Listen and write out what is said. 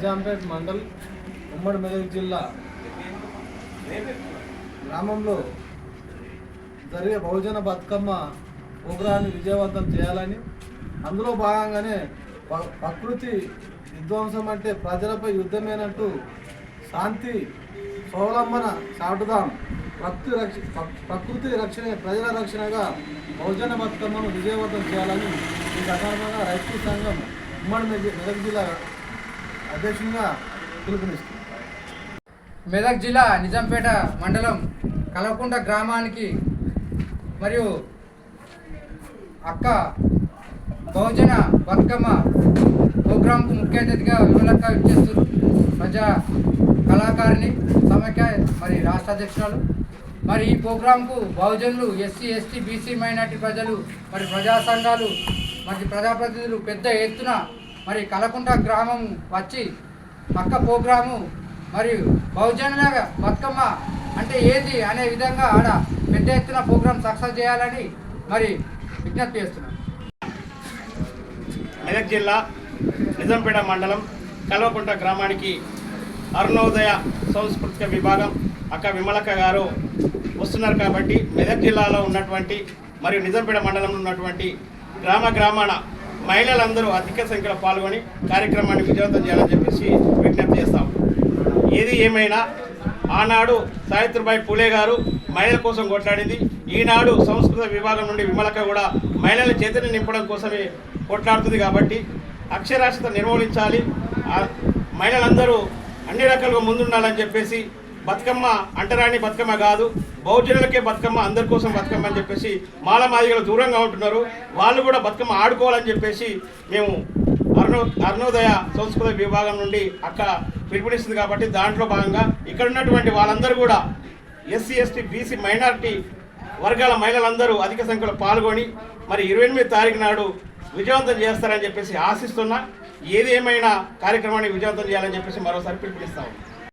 నిజాంపేట్ మండల్ ఉమ్మడి మెదక్ జిల్లా గ్రామంలో జరిగే బహుజన బతుకమ్మ ప్రోగ్రాన్ని విజయవంతం చేయాలని అందులో భాగంగానే ప- ప్రకృతి విధ్వంసం అంటే ప్రజలపై యుద్ధమేనంటూ శాంతి స్వావలంబన చాటుదాం. ప్రకృతి రక్ష ప్రకృతి రక్షణ ప్రజల రక్షణగా బహుజన బతుకమ్మను విజయవంతం చేయాలని ఈ సందర్భంగా రైతు సంఘం ఉమ్మడి మెదక్ జిల్లా అధ్యక్షునిగా పిలుపునిస్తుంది. మెదక్ జిల్లా నిజాంపేట మండలం కలవకుంట గ్రామానికి మరియు అక్క బహుజన బతుకమ్మ ప్రోగ్రాంకు ముఖ్య అతిథిగా విమలక్క ఇచ్చేస్తారు ప్రజా కళాకారిణి సమైక్య మరి రాష్ట్ర అధ్యక్షురాలు. మరి ఈ ప్రోగ్రాంకు బహుజనులు ఎస్సీ ఎస్టీ బీసీ మైనార్టీ ప్రజలు మరి ప్రజా సంఘాలు మరి ప్రజాప్రతినిధులు పెద్ద ఎత్తున మరి కలకుంట గ్రామం వచ్చి పక్క ప్రోగ్రాము మరియు బహుజనుల బతుకమ్మ అంటే ఏది అనే విధంగా ఆడ పెద్ద ఎత్తున ప్రోగ్రాం సక్సెస్ చేయాలని మరి విజ్ఞప్తి చేస్తున్నాం. మెదక్ జిల్లా నిజంపేట మండలం కల్వకుంట గ్రామానికి అరుణోదయ సాంస్కృతిక విభాగం అక్క విమలక్క గారు వస్తున్నారు కాబట్టి మెదక్ జిల్లాలో ఉన్నటువంటి మరియు నిజంపేట మండలంలో ఉన్నటువంటి గ్రామ గ్రామాన మహిళలందరూ అధిక సంఖ్యలో పాల్గొని కార్యక్రమాన్ని విజయవంతం చేయాలని చెప్పేసి విజ్ఞప్తి చేస్తాం. ఏది ఏమైనా ఆనాడు సావిత్రిబాయి పూలే గారు మహిళల కోసం కొట్లాడింది. ఈనాడు సంస్కృత విభాగం నుండి విమలక కూడా మహిళల చేతిని నింపడం కోసమే కొట్లాడుతుంది కాబట్టి అక్షరాస్యత నిర్మూలించాలి. మహిళలందరూ అన్ని రకాలుగా ముందుండాలని చెప్పేసి బతుకమ్మ అంటరాని బతుకమ్మ కాదు బహుజనులకే బతుకమ్మ అందరి కోసం బతుకమ్మ అని చెప్పేసి మాలమాదిగలు దూరంగా ఉంటున్నారు. వాళ్ళు కూడా బతుకమ్మ ఆడుకోవాలని చెప్పేసి మేము అరుణో అరుణోదయ సంస్కృత విభాగం నుండి అక్కడ పిలుపునిస్తుంది కాబట్టి దాంట్లో భాగంగా ఇక్కడ ఉన్నటువంటి వాళ్ళందరూ కూడా ఎస్సీ ఎస్టీ బీసీ మైనారిటీ వర్గాల మహిళలందరూ అధిక సంఖ్యలో పాల్గొని మరి ఇరవై ఎనిమిది తారీఖు నాడు విజయవంతం చేస్తారని చెప్పేసి ఆశిస్తున్నా. ఏది ఏమైనా కార్యక్రమాన్ని విజయవంతం చేయాలని చెప్పేసి మరోసారి పిలుపునిస్తాము.